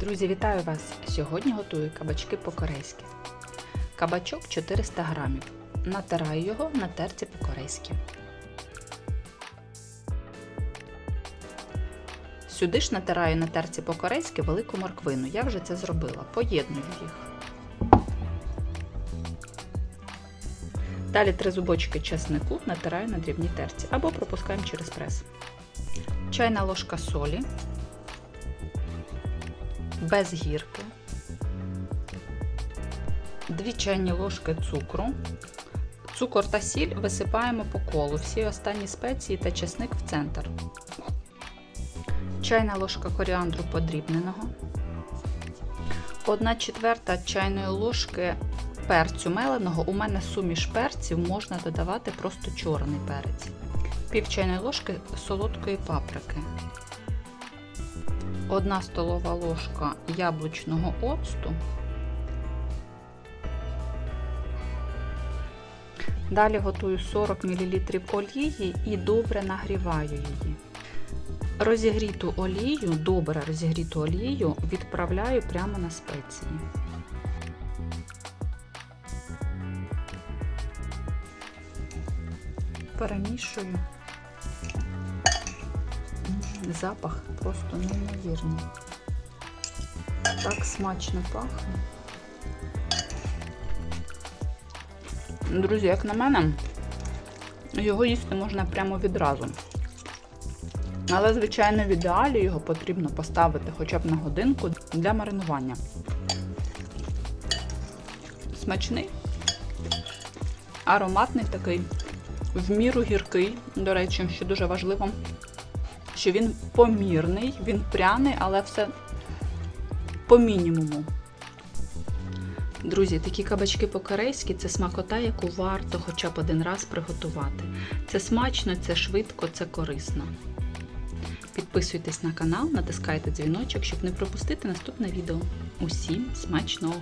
Друзі, вітаю вас! Сьогодні готую кабачки по-корейськи. Кабачок 400 грамів. Натираю його на терці по-корейськи. Сюди ж натираю на терці по-корейськи велику морквину. Я вже це зробила. Поєдную їх. Далі три зубочки чеснику натираю на дрібній терці або пропускаємо через прес. Чайна ложка солі без гірки, 2 чайні ложки цукру. Цукор та сіль висипаємо по колу, всі останні спеції та чесник в центр. Чайна ложка коріандру подрібненого. 1 четверта чайної ложки перцю меленого. У мене суміш перців можна додавати просто чорний перець. Пів чайної ложки солодкої паприки. 1 столова ложка яблучного оцту. Далі готую 40 мл олії і добре нагріваю її. Розігріту олію, добре розігріту олію відправляю прямо на спеції. Перемішую. Запах просто неймовірний. Так смачно пахне. Друзі, як на мене, його їсти можна прямо відразу. Але, звичайно, в ідеалі його потрібно поставити хоча б на годинку для маринування. Смачний, ароматний такий, в міру гіркий, до речі, що дуже важливо що він помірний, він пряний, але все по мінімуму. Друзі, такі кабачки по-корейськи це смакота, яку варто хоча б один раз приготувати. Це смачно, це швидко, це корисно. Підписуйтесь на канал, натискайте дзвіночок, щоб не пропустити наступне відео. Усім смачного!